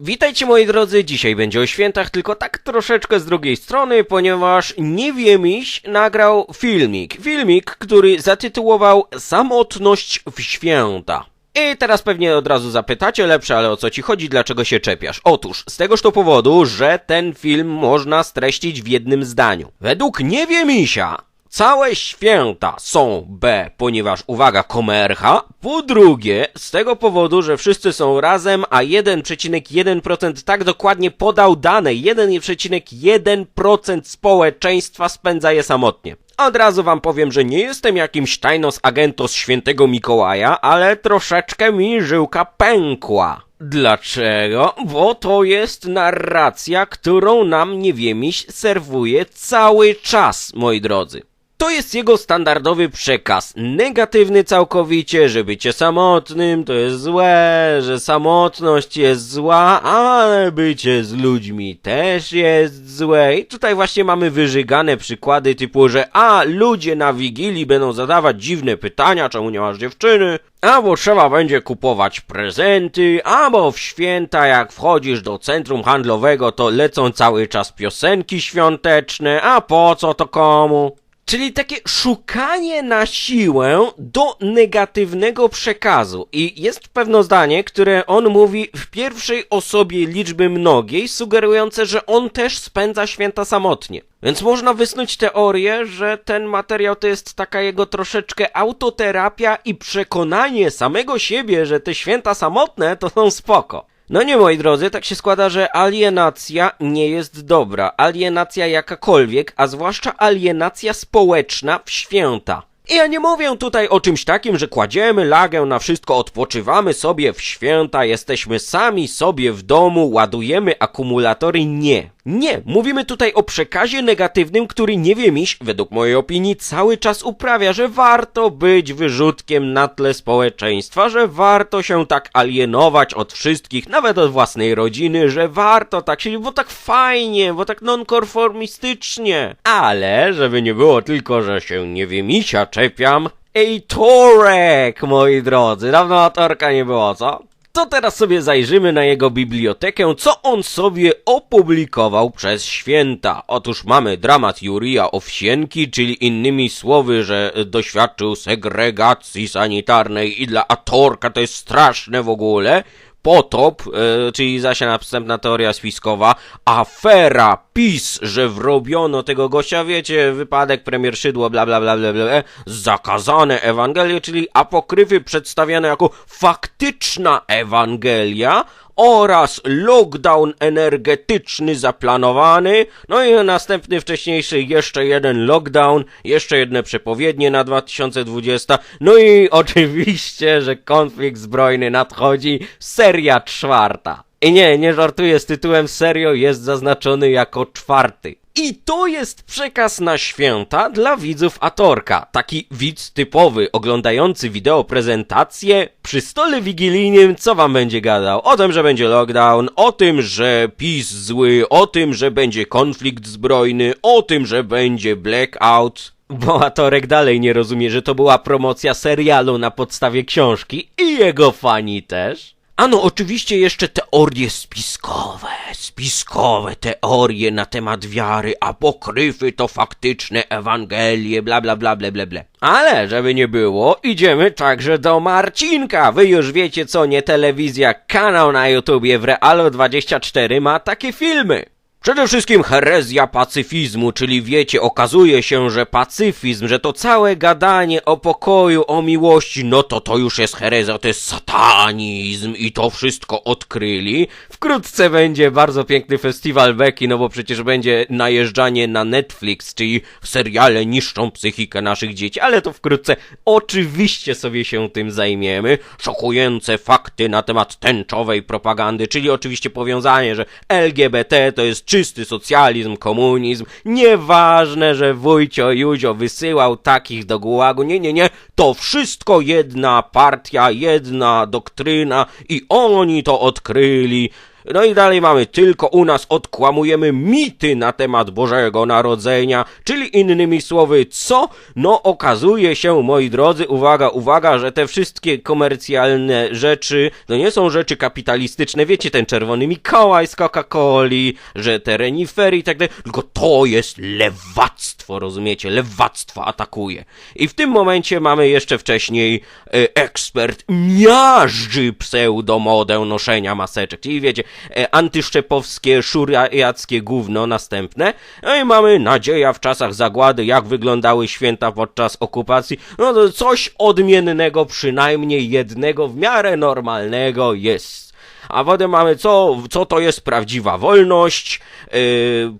Witajcie moi drodzy, dzisiaj będzie o świętach, tylko tak troszeczkę z drugiej strony, ponieważ Niewiemiś nagrał filmik. Filmik, który zatytułował Samotność w święta. I teraz pewnie od razu zapytacie, lepsze, ale o co ci chodzi, dlaczego się czepiasz? Otóż, z tegoż to powodu, że ten film można streścić w jednym zdaniu. Według Niewiemisia, Całe święta są B, ponieważ uwaga, komercha. Po drugie, z tego powodu, że wszyscy są razem, a 1,1% tak dokładnie podał dane. 1,1% społeczeństwa spędza je samotnie. Od razu wam powiem, że nie jestem jakimś tajnos agentos świętego Mikołaja, ale troszeczkę mi żyłka pękła. Dlaczego? Bo to jest narracja, którą nam Niewiemiś serwuje cały czas, moi drodzy. To jest jego standardowy przekaz. Negatywny całkowicie, że bycie samotnym to jest złe, że samotność jest zła, ale bycie z ludźmi też jest złe. I tutaj właśnie mamy wyżygane przykłady typu, że a, ludzie na Wigilii będą zadawać dziwne pytania, czemu nie masz dziewczyny, albo trzeba będzie kupować prezenty, albo w święta jak wchodzisz do centrum handlowego to lecą cały czas piosenki świąteczne, a po co to komu? Czyli takie szukanie na siłę do negatywnego przekazu. I jest pewne zdanie, które on mówi w pierwszej osobie liczby mnogiej, sugerujące, że on też spędza święta samotnie. Więc można wysnuć teorię, że ten materiał to jest taka jego troszeczkę autoterapia i przekonanie samego siebie, że te święta samotne to są spoko. No nie, moi drodzy, tak się składa, że alienacja nie jest dobra. Alienacja jakakolwiek, a zwłaszcza alienacja społeczna w święta. I ja nie mówię tutaj o czymś takim, że kładziemy lagę na wszystko, odpoczywamy sobie w święta, jesteśmy sami sobie w domu, ładujemy akumulatory. Nie. Nie. Mówimy tutaj o przekazie negatywnym, który nie wiem iść, według mojej opinii, cały czas uprawia, że warto być wyrzutkiem na tle społeczeństwa, że warto się tak alienować od wszystkich, nawet od własnej rodziny, że warto tak się, bo tak fajnie, bo tak nonkonformistycznie. Ale, żeby nie było tylko, że się nie wiem misia czepiam, Ej, Torek, moi drodzy, dawno Torka nie było, co? To teraz sobie zajrzymy na jego bibliotekę, co on sobie opublikował przez święta. Otóż mamy dramat Jurija Owsienki, czyli innymi słowy, że doświadczył segregacji sanitarnej i dla Atorka to jest straszne w ogóle. Potop, e, czyli Zasia następna teoria spiskowa, afera, PiS, że wrobiono tego gościa, wiecie, wypadek, premier Szydło, bla bla bla bla bla, e, zakazane Ewangelie, czyli apokryfy przedstawiane jako faktyczna Ewangelia oraz lockdown energetyczny zaplanowany, no i następny wcześniejszy jeszcze jeden lockdown, jeszcze jedne przepowiednie na 2020, no i oczywiście, że konflikt zbrojny nadchodzi, seria czwarta. I nie, nie żartuję z tytułem serio, jest zaznaczony jako czwarty. I to jest przekaz na święta dla widzów Atorka. Taki widz typowy, oglądający wideo prezentację przy stole wigilijnym, co wam będzie gadał? O tym, że będzie lockdown, o tym, że PiS zły, o tym, że będzie konflikt zbrojny, o tym, że będzie blackout. Bo Atorek dalej nie rozumie, że to była promocja serialu na podstawie książki i jego fani też. Ano, oczywiście jeszcze teorie spiskowe, spiskowe teorie na temat wiary, apokryfy to faktyczne Ewangelie, bla bla bla bla bla bla. Ale, żeby nie było, idziemy także do Marcinka. Wy już wiecie co, nie telewizja, kanał na YouTubie w Realu24 ma takie filmy. Przede wszystkim herezja pacyfizmu, czyli wiecie, okazuje się, że pacyfizm, że to całe gadanie o pokoju, o miłości, no to to już jest herezja, to jest satanizm i to wszystko odkryli. Wkrótce będzie bardzo piękny festiwal beki, no bo przecież będzie najeżdżanie na Netflix, czyli seriale niszczą psychikę naszych dzieci, ale to wkrótce oczywiście sobie się tym zajmiemy. Szokujące fakty na temat tęczowej propagandy, czyli oczywiście powiązanie, że LGBT to jest czysty socjalizm, komunizm. Nieważne, że wujcio Józio wysyłał takich do gułagu. Nie, nie, nie. To wszystko jedna partia, jedna doktryna i oni to odkryli. No i dalej mamy, tylko u nas odkłamujemy mity na temat Bożego Narodzenia, czyli innymi słowy, co? No okazuje się, moi drodzy, uwaga, uwaga, że te wszystkie komercjalne rzeczy, to nie są rzeczy kapitalistyczne, wiecie, ten czerwony Mikołaj z Coca-Coli, że te renifery i tak dalej, tylko to jest lewactwo, rozumiecie? Lewactwo atakuje. I w tym momencie mamy jeszcze wcześniej e, ekspert miażdży pseudomodę noszenia maseczek, czyli wiecie, antyszczepowskie, szuriackie gówno następne. No i mamy nadzieja w czasach zagłady, jak wyglądały święta podczas okupacji. No to coś odmiennego, przynajmniej jednego, w miarę normalnego jest. A potem mamy co, co to jest prawdziwa wolność, yy,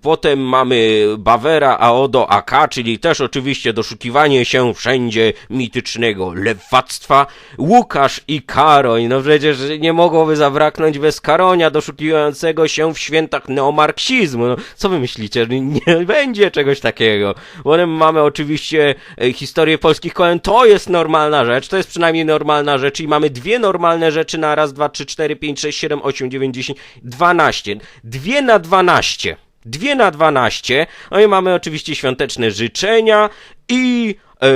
potem mamy Bawera Aodo AK, czyli też oczywiście doszukiwanie się wszędzie mitycznego lewactwa, Łukasz i Karoń, no przecież nie mogłoby zabraknąć bez Karonia doszukiwającego się w świętach neomarksizmu, no co wy myślicie, nie będzie czegoś takiego. Potem mamy oczywiście e, historię polskich kolen, to jest normalna rzecz, to jest przynajmniej normalna rzecz i mamy dwie normalne rzeczy na raz, dwa, trzy, cztery, pięć, sześć, 7, 8, 9, 10, 12. Dwie na 12. Dwie na 12. No i mamy oczywiście świąteczne życzenia i e,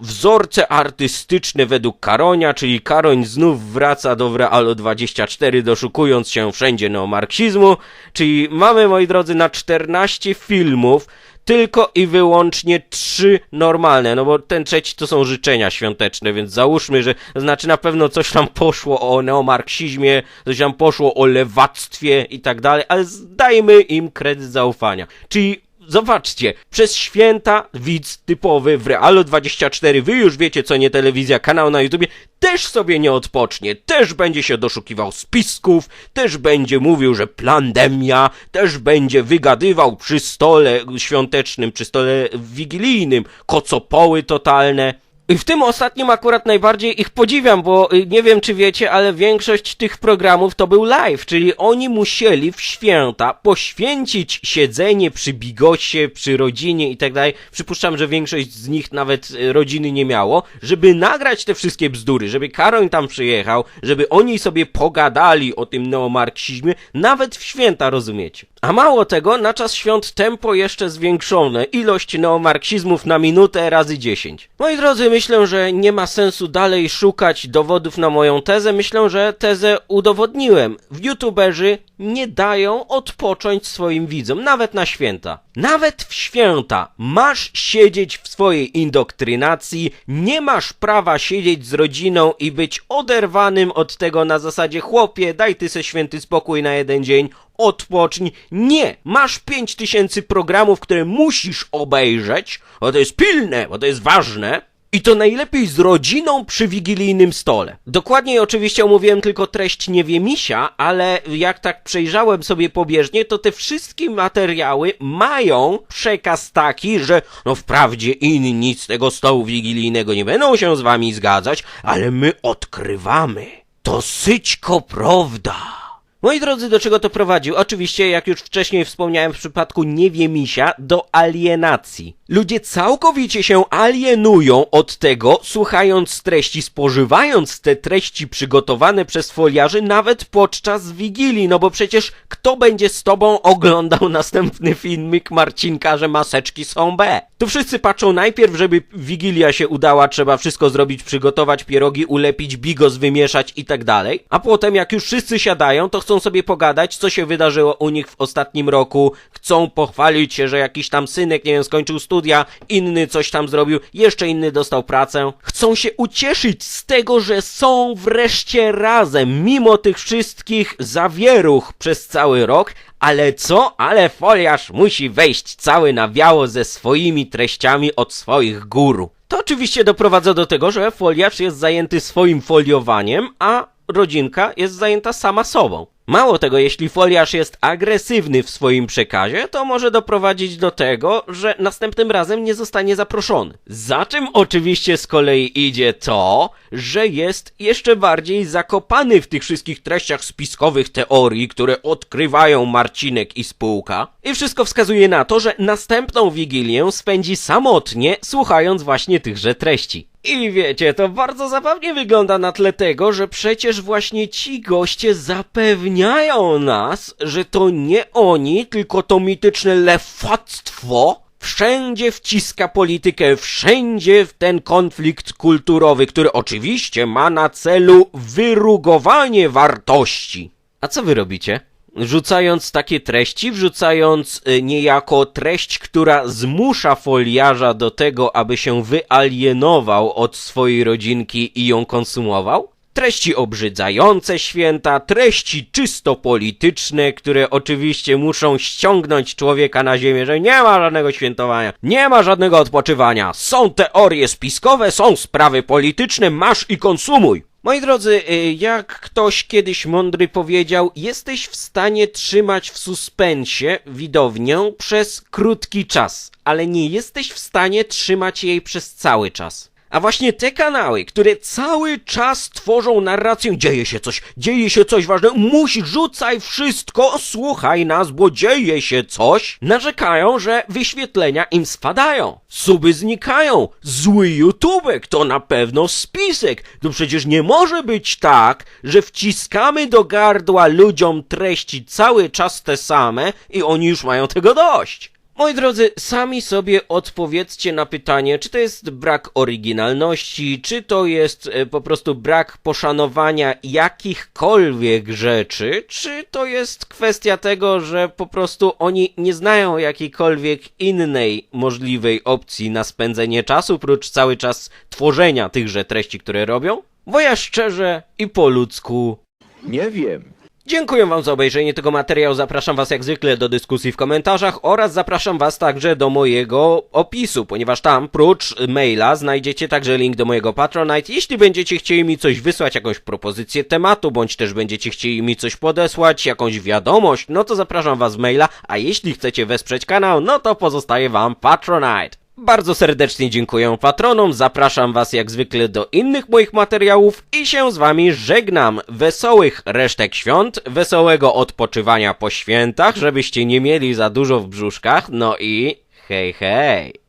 wzorce artystyczne według Karonia, czyli Karoń znów wraca do Realu 24, doszukując się wszędzie neomarksizmu. Czyli mamy, moi drodzy, na 14 filmów tylko i wyłącznie trzy normalne, no bo ten trzeci to są życzenia świąteczne, więc załóżmy, że znaczy na pewno coś tam poszło o neomarksizmie, coś tam poszło o lewactwie i tak dalej, ale zdajmy im kredyt zaufania. Czyli Zobaczcie, przez święta widz typowy w Realu 24, wy już wiecie co nie telewizja, kanał na YouTubie, też sobie nie odpocznie, też będzie się doszukiwał spisków, też będzie mówił, że plandemia, też będzie wygadywał przy stole świątecznym, przy stole wigilijnym, kocopoły totalne. I w tym ostatnim akurat najbardziej ich podziwiam, bo y, nie wiem czy wiecie, ale większość tych programów to był live, czyli oni musieli w święta poświęcić siedzenie przy bigosie, przy rodzinie i tak dalej. Przypuszczam, że większość z nich nawet y, rodziny nie miało, żeby nagrać te wszystkie bzdury, żeby Karoń tam przyjechał, żeby oni sobie pogadali o tym neomarksizmie, nawet w święta, rozumiecie. A mało tego, na czas świąt tempo jeszcze zwiększone, ilość neomarksizmów na minutę razy 10. Moi drodzy, myślę, że nie ma sensu dalej szukać dowodów na moją tezę. Myślę, że tezę udowodniłem. YouTuberzy nie dają odpocząć swoim widzom, nawet na święta. Nawet w święta masz siedzieć w swojej indoktrinacji, nie masz prawa siedzieć z rodziną i być oderwanym od tego na zasadzie chłopie, daj ty se święty spokój na jeden dzień, odpocznij. Nie! Masz 5000 programów, które musisz obejrzeć, bo to jest pilne, bo to jest ważne. I to najlepiej z rodziną przy wigilijnym stole. Dokładniej oczywiście omówiłem tylko treść Niewiemisia, ale jak tak przejrzałem sobie pobieżnie, to te wszystkie materiały mają przekaz taki, że no wprawdzie inni z tego stołu wigilijnego nie będą się z wami zgadzać, ale my odkrywamy. To syćko prawda. Moi drodzy, do czego to prowadził? Oczywiście, jak już wcześniej wspomniałem w przypadku Niewiemisia, do alienacji. Ludzie całkowicie się alienują od tego, słuchając treści, spożywając te treści przygotowane przez foliarzy nawet podczas Wigilii, no bo przecież kto będzie z tobą oglądał następny filmik Marcinka, że maseczki są B? Tu wszyscy patrzą najpierw, żeby Wigilia się udała, trzeba wszystko zrobić, przygotować pierogi, ulepić, bigos wymieszać i tak dalej, a potem jak już wszyscy siadają, to chcą sobie pogadać, co się wydarzyło u nich w ostatnim roku, chcą pochwalić się, że jakiś tam synek, nie wiem, skończył studia, inny coś tam zrobił, jeszcze inny dostał pracę. Chcą się ucieszyć z tego, że są wreszcie razem, mimo tych wszystkich zawieruch przez cały rok, ale co? Ale foliarz musi wejść cały na biało ze swoimi treściami od swoich guru. To oczywiście doprowadza do tego, że foliarz jest zajęty swoim foliowaniem, a rodzinka jest zajęta sama sobą. Mało tego, jeśli foliarz jest agresywny w swoim przekazie, to może doprowadzić do tego, że następnym razem nie zostanie zaproszony. Za czym oczywiście z kolei idzie to, że jest jeszcze bardziej zakopany w tych wszystkich treściach spiskowych teorii, które odkrywają Marcinek i spółka. I wszystko wskazuje na to, że następną wigilię spędzi samotnie, słuchając właśnie tychże treści. I wiecie, to bardzo zabawnie wygląda na tle tego, że przecież właśnie ci goście zapewniają nas, że to nie oni, tylko to mityczne lewactwo wszędzie wciska politykę, wszędzie w ten konflikt kulturowy, który oczywiście ma na celu wyrugowanie wartości. A co wy robicie? Rzucając takie treści, wrzucając y, niejako treść, która zmusza foliarza do tego, aby się wyalienował od swojej rodzinki i ją konsumował? Treści obrzydzające święta, treści czysto polityczne, które oczywiście muszą ściągnąć człowieka na ziemię, że nie ma żadnego świętowania, nie ma żadnego odpoczywania, są teorie spiskowe, są sprawy polityczne, masz i konsumuj. Moi drodzy, y, jak ktoś kiedyś mądry powiedział, jesteś w stanie trzymać w suspensie widownię przez krótki czas, ale nie jesteś w stanie trzymać jej przez cały czas. A właśnie te kanały, które cały czas tworzą narrację, dzieje się coś, dzieje się coś ważnego, musisz, rzucaj wszystko, słuchaj nas, bo dzieje się coś, narzekają, że wyświetlenia im spadają, suby znikają, zły YouTubek to na pewno spisek. To przecież nie może być tak, że wciskamy do gardła ludziom treści cały czas te same i oni już mają tego dość. Moi drodzy, sami sobie odpowiedzcie na pytanie, czy to jest brak oryginalności, czy to jest e, po prostu brak poszanowania jakichkolwiek rzeczy, czy to jest kwestia tego, że po prostu oni nie znają jakiejkolwiek innej możliwej opcji na spędzenie czasu, prócz cały czas tworzenia tychże treści, które robią? Bo ja szczerze i po ludzku Nie wiem. Dziękuję Wam za obejrzenie tego materiału. Zapraszam Was jak zwykle do dyskusji w komentarzach oraz zapraszam Was także do mojego opisu, ponieważ tam prócz maila znajdziecie także link do mojego Patronite. Jeśli będziecie chcieli mi coś wysłać, jakąś propozycję tematu, bądź też będziecie chcieli mi coś podesłać, jakąś wiadomość, no to zapraszam Was z maila, a jeśli chcecie wesprzeć kanał, no to pozostaje Wam Patronite. Bardzo serdecznie dziękuję patronom, zapraszam was jak zwykle do innych moich materiałów i się z wami żegnam. Wesołych resztek świąt, wesołego odpoczywania po świętach, żebyście nie mieli za dużo w brzuszkach, no i hej hej.